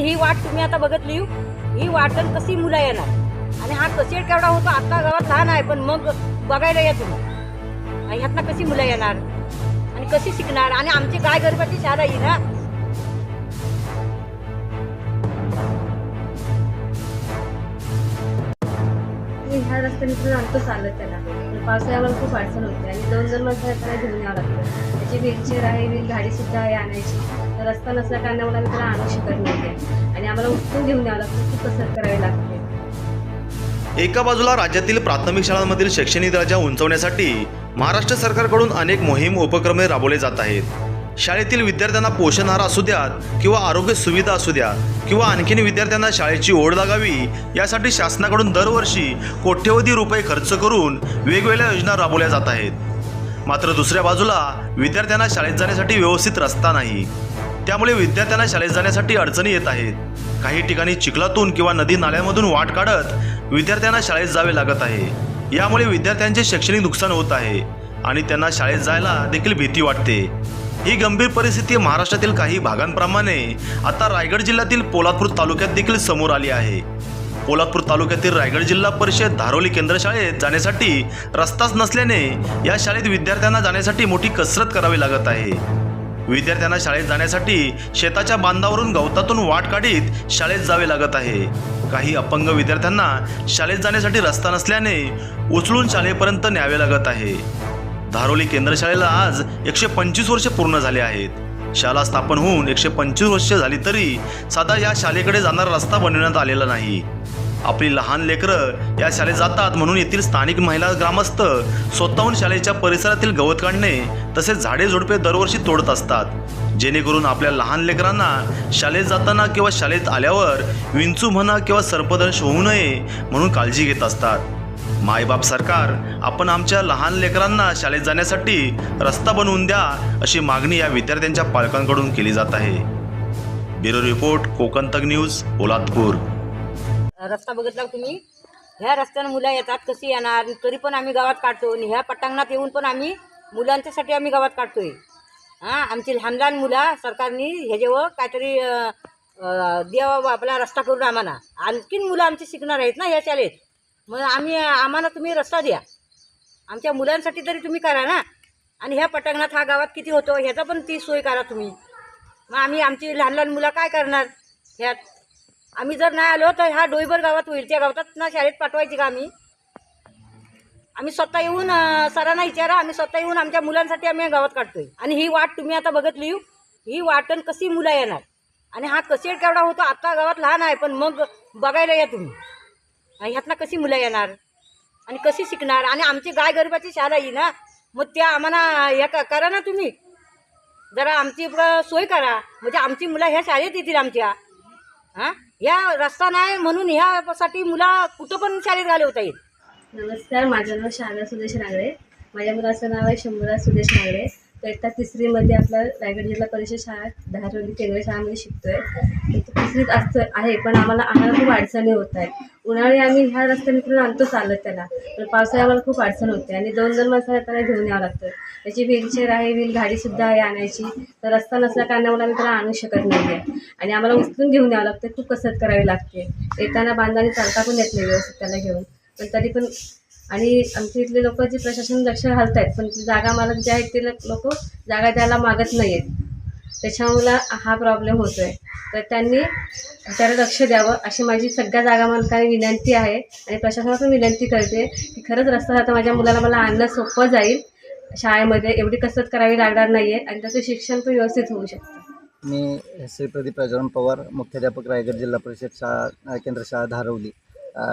आणि ही वाट तुम्ही आता बघितली ही वाटण कशी मुलं येणार. आणि हा कसेट केवढा होतो आता गावात लहान आहे पण मग बघायला या तुम्ही. आणि ह्यातनं कशी मुलं येणार? आणि कशी शिकणार? आणि आमची काय गरबाची शाळा येईल ना? ह्या रस्त्याने इकडून आमचं चालत त्याला पावसाळ्यावर खूप अडचण होते. आणि दोन दोन वर्ष त्याला घेऊन यावं लागतं. त्याची व्हीलचेअर आहे व्हील गाडी सुद्धा आहे आणायची. रस्ता नसल्या कारणामुळे आम्ही त्याला आणू शकत नाही आणि आम्हाला उठून घेऊन द्यावं लागतं खूप कसरत करावी लागते. एका बाजूला राज्यातील प्राथमिक शाळांमधील शैक्षणिक दर्जा उंचवण्यासाठी महाराष्ट्र सरकारकडून अनेक मोहीम उपक्रमे राबवले जात आहेत. शाळेतील विद्यार्थ्यांना पोषण आहार असू द्यात किंवा आरोग्य सुविधा असू द्या किंवा आणखीन विद्यार्थ्यांना शाळेची ओढ लागावी यासाठी शासनाकडून दरवर्षी कोट्यवधी रुपये खर्च करून वेगवेगळ्या योजना राबवल्या जात आहेत. मात्र दुसऱ्या बाजूला विद्यार्थ्यांना शाळेत जाण्यासाठी व्यवस्थित रस्ता नाही. त्यामुळे विद्यार्थ्यांना शाळेत जाण्यासाठी अडचणी येत आहेत. काही ठिकाणी चिखलातून किंवा नदी नाल्यांमधून वाट काढत विद्यार्थ्यांना शाळेत जावे लागत आहे. यामुळे विद्यार्थ्यांचे शैक्षणिक नुकसान होत आहे आणि त्यांना शाळेत जायला देखील भीती वाटते. ही गंभीर परिस्थिती महाराष्ट्रातील काही भागांप्रमाणे आता रायगड जिल्ह्यातील पोलादपूर तालुक्यात देखील समोर आली आहे. पोलादपूर तालुक्यातील रायगड जिल्हा परिषद धारोली केंद्र शाळेत जाण्यासाठी रस्ताच नसल्याने या शाळेत विद्यार्थ्यांना जाण्यासाठी मोठी कसरत करावी लागत आहे. विद्यार्थ्यांना शाळेत जाण्यासाठी शेताच्या बांधावरून गवतातून वाट काढीत शाळेत जावे लागत आहे. काही अपंग विद्यार्थ्यांना शाळेत जाण्यासाठी रस्ता नसल्याने उचलून शाळेपर्यंत न्यावे लागत आहे. धारोली केंद्र शाळेला आज एकशे पंचवीस वर्षे पूर्ण झाले आहेत. शाळा स्थापन होऊन एकशे पंचवीस वर्षे झाली तरी साधा या शाळेकडे जाणारा रस्ता बनविण्यात आलेला नाही. आपली लहान लेकरं या शाळेत जातात म्हणून येथील स्थानिक महिला ग्रामस्थ स्वतःहून शाळेच्या परिसरातील गवत काढणे तसेच झाडे झुडपे दरवर्षी तोडत असतात. जेणेकरून आपल्या लहान लेकरांना शाळेत जाताना किंवा शाळेत आल्यावर विंचू म्हणा किंवा सर्पदंश होऊ नये म्हणून काळजी घेत असतात. मायबाप सरकार आपण आमच्या लहान लेकरांना शाळेत जाण्यासाठी रस्ता बनवून द्या अशी मागणी या विद्यार्थ्यांच्या पालकांकडून केली जात आहे. ब्युरो रिपोर्ट कोकण तक न्यूज पोलादपूर. रस्ता बघितला तुम्ही? ह्या रस्त्यानं मुलं येतात कशी येणार? तरी पण आम्ही गावात काढतो. आणि ह्या पटांगणात येऊन पण आम्ही मुलांच्यासाठी आम्ही गावात काढतोय. हां आमची लहान लहान मुलं सरकारने ह्याच्यावर काहीतरी अं, द्यावा आपला रस्ता करून आम्हाला. आणखीन मुलं आमची शिकणार आहेत ना ह्या शाळेत. मग आम्ही आम्हाला तुम्ही रस्ता द्या. आमच्या मुलांसाठी तरी तुम्ही करा ना. आणि ह्या पटांगणात हा गावात किती होतो ह्याचा पण ती सोय करा तुम्ही. मग आम्ही आमची लहान लहान मुलं काय करणार? ह्यात आम्ही जर नाही आलो तर ह्या डोईबर गावात होईल. त्या गावात ना शाळेत पाठवायची का आम्ही? आम्ही स्वतः येऊन सरांना विचारा. आम्ही स्वतः येऊन आमच्या मुलांसाठी आम्ही गावात काढतोय. आणि ही वाट तुम्ही आता बघितली ही वाटण कशी मुलं येणार? आणि हा कसेड केवढा होतो? आत्ता गावात लहान आहे पण मग बघायला या तुम्ही. ह्यातनं कशी मुलं येणार? आणि कशी शिकणार? आणि आमची गाय गरिबाची शाळा येईल ना मग त्या आम्हाला हे करा ना तुम्ही. जरा आमची सोय करा. म्हणजे आमची मुलं ह्या शाळेत येतील आमच्या. हां? या रस्ता नाही म्हणून ह्यासाठी मुलं कुठं पण शाळेत घालवता येईल नमस्कार माझं नाव शारदा सुदेश नागरे माझ्या मुलाचं नाव आहे शंभूराज सुदेश नागरे तो इयत्ता तिसरीमध्ये आपल्या रायगड जिल्हा परिषद शाळा दहावी केंद्र शाळामध्ये शिकतोय. तिसरीत असतं आहे पण आम्हाला आम्हाला खूप अडचणी होत आहेत. उन्हाळी आम्ही ह्या रस्त्याने इकडून आणतो चालत त्याला. पण पावसाळ्या आम्हाला खूप अडचण होते आणि दोन दोन माणसाला त्याला घेऊन यावं लागतं. त्याची व्हीलचेअर आहे व्हील गाडीसुद्धा आहे आणायची. तर रस्ता नसल्या कारणामुळे आम्ही त्याला आणू शकत नाही आहे आणि आम्हाला उचलून घेऊन यावं लागतं. खूप कसरत करावी लागते. येताना बांधाने चालता पण येत नाही व्यवस्थित त्याला घेऊन. पण तरी पण आणि आमच्या इथले लोक जे प्रशासन लक्ष घालत आहेत पण ती जागा मला जे आहेत ते लोक जागा द्यायला मागत नाही आहेत त्याच्यामुळं हा प्रॉब्लेम होतो आहे तर त्यांनी त्याला लक्ष द्यावं अशी माझी सगळ्या जागा मालकाने विनंती आहे. आणि प्रशासनाला पण विनंती करते की खरंच रस्ता जाता माझ्या मुलाला मला आणणं सोपं जाईल. शाळेमध्ये एवढी कसरत करावी लागणार नाही आहे आणि त्याचं शिक्षण पण व्यवस्थित होऊ शकतं. मी श्री प्रदीप राजाराम पवार मुख्याध्यापक रायगड जिल्हा परिषद शाळा केंद्र शाळा धारवली.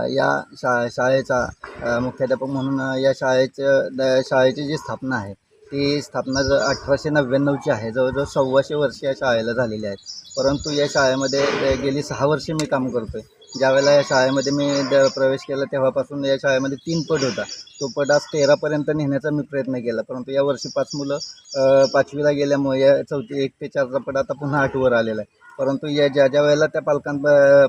या शा शाळेचा मुख्याध्यापक म्हणून या शाळेचं शाळेची जी स्थापना आहे ती स्थापना ज अठराशे नव्याण्णवची आहे जवळजवळ सव्वाशे वर्ष या शाळेला झालेली आहेत. परंतु या शाळेमध्ये गेली सहा वर्षे मी काम करतो आहे ज्यावेळेला या शाळेमध्ये मी द प्रवेश केला तेव्हापासून या शाळेमध्ये तीन पट होता. तो पट आज तेरापर्यंत नेण्याचा मी प्रयत्न केला. परंतु या वर्षी पाच मुलं पाचवीला गेल्यामुळे या चौथी एक ते चारचा पट आता पुन्हा आठवर आलेला आहे. परंतु या ज्या ज्या वेळेला त्या पालकां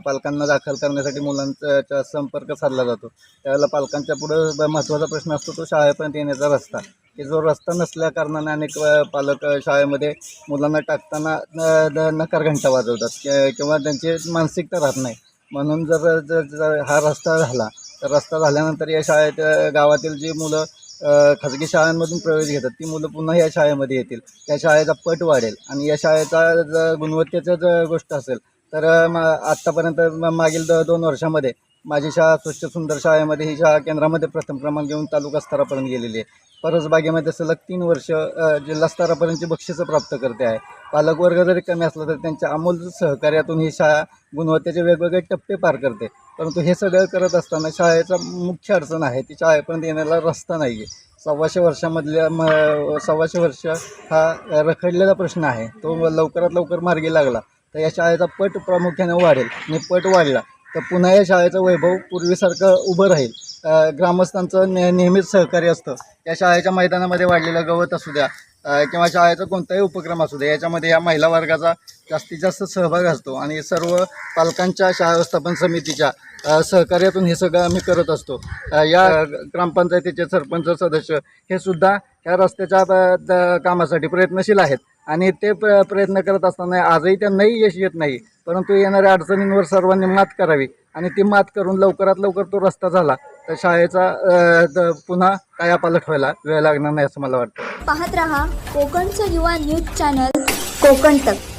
पालकांना दाखल करण्यासाठी मुलांचा संपर्क साधला जातो त्यावेळेला पालकांच्या पुढं महत्त्वाचा प्रश्न असतो तो शाळेपर्यंत येण्याचा रस्ता. की जो रस्ता नसल्या कारणाने अनेक पालक शाळेमध्ये मुलांना टाकताना नकार घंटा वाजवतात. कि- किंवा त्यांची मानसिकता राहत नाही. म्हणून जर जर हा रस्ता झाला तर रस्ता झाल्यानंतर या शाळेत गावातील जी मुलं खाजगी शाळांमधून प्रवेश घेतात ती मुलं पुन्हा या शाळेमध्ये येतील. त्या शाळेचा पट वाढेल. आणि या शाळेचा जर गुणवत्तेचं जर गोष्ट असेल तर मग आत्तापर्यंत मागील द दोन वर्षामध्ये माझी शाळा स्वच्छ सुंदर शाळेमध्ये ही शाळा केंद्रामध्ये प्रथम क्रमांक घेऊन तालुका स्तरापर्यंत गेलेली आहे. परसबागेमध्ये सलग तीन वर्ष जिल्हा स्तरापर्यंतची बक्षिसं प्राप्त करते आहे. पालकवर्ग जरी कमी असला तरी त्यांच्या अमूल सहकार्यातून ही शाळा गुणवत्तेचे वेगवेगळे टप्पे पार करते. परंतु हे सगळं करत असताना शाळेचा मुख्य अडचण आहे ती शाळेपर्यंत येण्याला रस्ता नाही आहे सव्वाशे वर्षामधल्या म सव्वाशे वर्ष हा रखडलेला प्रश्न आहे. तो लवकरात लवकर मार्गी लागला. तर या शाळेचा पट प्रामुख्याने वाढेल आणि पट वाढला. तर पुन्हा या शाळेचं वैभव पूर्वीसारखं उभं राहील. ग्रामस्थांचं ने नेहमीच सहकार्य असतं. या शाळेच्या मैदानामध्ये वाढलेलं गवत असू द्या किंवा शाळेचा कोणताही उपक्रम असू द्या याच्यामध्ये या महिला वर्गाचा जास्तीत जास्त सहभाग असतो. आणि सर्व पालकांच्या शाळा व्यवस्थापन समितीच्या सहकार्यातून हे सगळं आम्ही करत असतो. या ग्रामपंचायतीचे सरपंच सदस्य हे सुद्धा ह्या रस्त्याच्या कामासाठी प्रयत्नशील आहेत. आणि ते प्र प्रयत्न करत असताना आजही त्यांनाही यश येत नाही परंतु येणाऱ्या अडचणींवर सर्वांनी मात करावी. आणि ती मात करून लवकरात लवकर तो रस्ता झाला तर शाळेचा पुन्हा कायापालट व्हायला वेळ लागणार नाही असं मला वाटतं. पाहत रहा कोकणचं युवा न्यूज चॅनल कोकण तक.